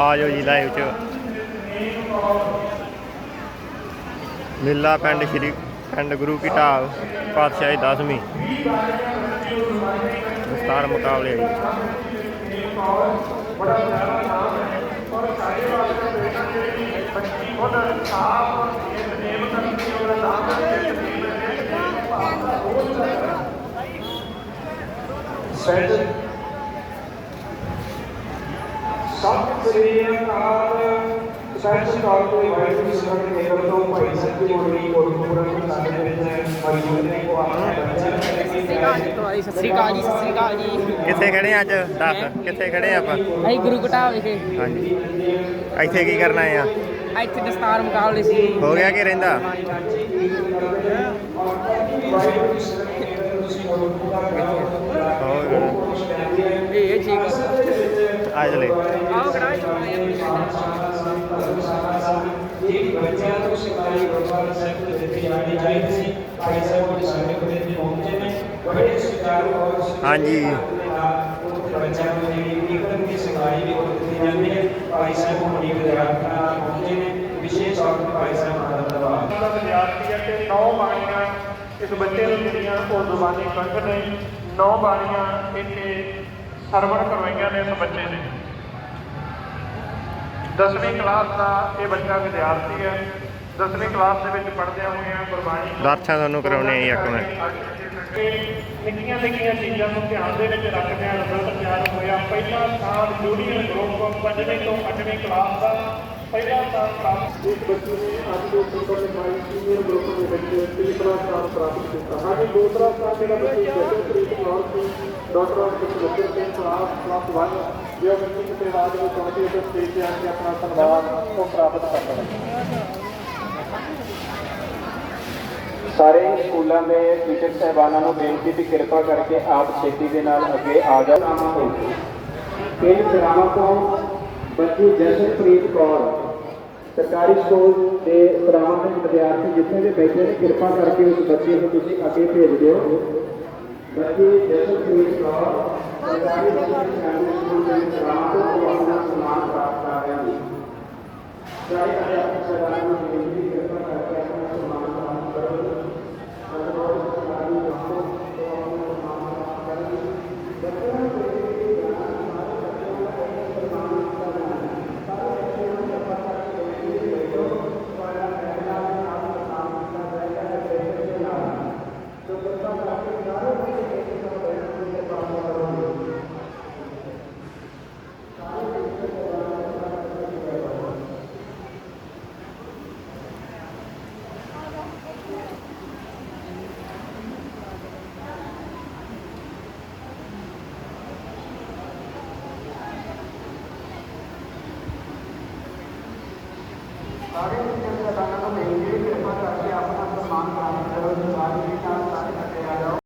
ਆ ਜਾਓ ਜੀ ਲਾਈਵ ਚ। ਮੇਲਾ ਪਿੰਡ ਸ਼੍ਰੀ, ਪਿੰਡ ਗੁਰੂ ਕੀ ਢਾਬ ਪਾਤਸ਼ਾਹੀ 10ਵੀਂ ਦਸਤਾਰ ਮੁਕਾਬਲੇ ਆ ਜੀ। ਸੈਟ ਸਤਿ ਸ੍ਰੀ ਅਕਾਲ ਸੈਟ ਸਟਾਲ ਤੋਂ ਵਾਹਿਗੁਰੂ ਜੀ ਸਭਾ ਦੇ ਨੇੜੇ ਤੋਂ ਭਾਈ ਸਾਹਿਬ ਜੀ ਹੋਣੀ ਕੋਟਪੁਰਾ ਦੇ ਸਾਡੇ ਦੇ ਵਿੱਚ ਉਹ ਆਪਣੇ ਬੱਚਿਆਂ ਨੂੰ ਸਤਿ ਸ੍ਰੀ ਅਕਾਲ ਜੀ। ਸਤਿ ਸ੍ਰੀ ਅਕਾਲ ਜੀ ਕਿੱਥੇ ਖੜੇ ਆ ਅੱਜ? ਦੱਸ ਕਿੱਥੇ ਖੜੇ ਆ ਆਪਾਂ? ਅਸੀਂ ਗੁਰੂ ਘਟਾ ਵਿਖੇ। ਹਾਂਜੀ। ਇੱਥੇ ਕੀ ਕਰਨਾ ਆ? ਇੱਥੇ ਦਸਤਾਰ ਮੁਕਾਬਲੇ ਸੀ। ਹੋ ਗਿਆ ਕਿ ਰਹਿੰਦਾ? ਹੋ ਗਿਆ ਇਹ ਠੀਕ ਆ ਚਲੇ ਆਓ ਕੜਾ ਇਹ ਬੱਚਿਆਂ ਨੂੰ ਗੁਰਦੁਆਰਾ ਸਾਹਿਬ ਦੇ ਦਿੱਤੀ ਜਾਣੀ ਚਾਹੀਦੀ ਸੀ। ਭਾਈ ਸਾਹਿਬ ਜੀ ਸਾਡੇ ਕੋਲ ਇੱਥੇ ਪਹੁੰਚੇ ਨੇ। ਬੜੇ ਸੁਚਾਰੂ ਔਰ ਹਾਂਜੀ। ਬੱਚਿਆਂ ਨੂੰ ਜਿਹੜੀ ਇਕਦਮ ਦੀ ਸਿਖਾਈ ਵੀ ਦਿੱਤੀ ਜਾਂਦੀ ਹੈ। ਭਾਈ ਸਾਹਿਬ ਹੋਣੀ ਵਿਦਿਆਰਥੀਆਂ ਨਾਲ ਪਹੁੰਚੇ ਨੇ। ਵਿਸ਼ੇਸ਼ ਤੌਰ ਤੇ ਭਾਈ ਸਾਹਿਬ ਦਾ ਧੰਨਵਾਦ। ਦਾ ਵਿਦਿਆਰਥੀ ਹੈ ਤੇ ਨੌ ਬਾਣੀਆਂ ਇਸ ਬੱਚੇ ਨੂੰ ਜਿਹੜੀਆਂ ਉਹ ਜ਼ੁਬਾਨੀ ਕੰਠ ਨੇ। ਨੌ ਬਾਣੀਆਂ ਇੱਥੇ ਸਰਵਣ ਕਰਵਾਈਆਂ ਨੇ ਇਸ ਬੱਚੇ ਨੇ। ਦਸਵੀਂ ਕਲਾਸ ਦਾ ਇਹ ਬੱਚਾ ਵਿਦਿਆਰਥੀ ਹੈ। ਦਸਵੀਂ ਕਲਾਸ ਦੇ ਵਿੱਚ ਪੜ੍ਹਦਿਆਂ ਹੋਇਆਂ ਗੁਰਬਾਣੀ ਦਰਸ਼ਨ ਤੁਹਾਨੂੰ ਕਰਾਉਣੇ ਆ ਇੱਕ ਮਿੰਟ। ਨਿੱਕੀਆਂ ਨਿੱਕੀਆਂ ਚੀਜ਼ਾਂ ਨੂੰ ਧਿਆਨ ਦੇ ਵਿੱਚ ਰੱਖਦਿਆਂ ਰਿਜ਼ਲਟ ਤਿਆਰ ਹੋਇਆ। ਪਹਿਲਾ ਸਥਾਨ ਜੂਨੀਅਰ ਗਰੁੱਪ ਪੰਜਵੀਂ ਤੋਂ ਅੱਠਵੀਂ ਕਲਾਸ ਦਾ ਪਹਿਲਾ ਸਥਾਨ ਪ੍ਰਾਪਤ ਇਸ ਬੱਚੇ ਨੇ ਅੱਜ ਦੇ ਉੱਪਰ ਲਿਖਾਈ ਸੀਨੀਅਰ ਗਰੁੱਪ ਦੇ ਵਿੱਚ ਤੀਸਰਾ ਸਥਾਨ ਪ੍ਰਾਪਤ ਕੀਤਾ। ਹਾਂਜੀ ਦੂਸਰਾ ਸਥਾਨ ਜਿਹੜਾ ਬੱਚੇ ਜਸ਼ਨਪ੍ਰੀਤ ਕੌਰ ਸੀ doctor Sukhwinder Singh class class 1 ਜੋ ਬੱਚੇ ਕਿਤੇ ਰਾਜ ਵਿੱਚ ਪਹੁੰਚੇ ਤੇ ਸਟੇਜ ਤੇ ਆ ਕੇ ਆਪਣਾ ਸਨਮਾਨ ਉਹ ਪ੍ਰਾਪਤ ਕਰਦਾ ਹੈ ਸਾਰੇ ਸਕੂਲਾਂ ਦੇ ਟੀਚਰ ਸਹਿਬਾਨਾਂ ਨੂੰ ਬੇਨਤੀ ਦੀ ਕਿਰਪਾ ਕਰਕੇ ਆਪ ਛੇਤੀ ਦੇ ਨਾਲ ਅੱਗੇ ਆ ਜਾਓ। ਇਹ ਸਰਾਵਾਂ ਤੋਂ ਬੱਚੀ ਜਸ਼ਨਪ੍ਰੀਤ ਕੌਰ, ਸਰਕਾਰੀ ਸਕੂਲ ਦੇ ਸਰਾਵਾਂ ਦੇ ਵਿਦਿਆਰਥੀ ਜਿੱਥੇ ਵੀ ਬੈਠੇ ਨੇ, ਕਿਰਪਾ ਕਰਕੇ ਉਸ ਬੱਚੇ ਨੂੰ ਤੁਸੀਂ ਅੱਗੇ ਭੇਜ ਦਿਓ। ਬੱਚੀ ਜਸ਼ਨਪ੍ਰੀਤ ਕੌਰ, ਸਰਕਾਰੀ ਸਕੂਲ ਦੇ ਸਰਾਵਾਂ ਤੋਂ ਆਪਣਾ ਸਨਮਾਨ ਪ੍ਰਾਪਤ ਕਰ ਰਹੇ ਹਨ ਬੇਨਤੀ ਦੀ ਸਾਰੇ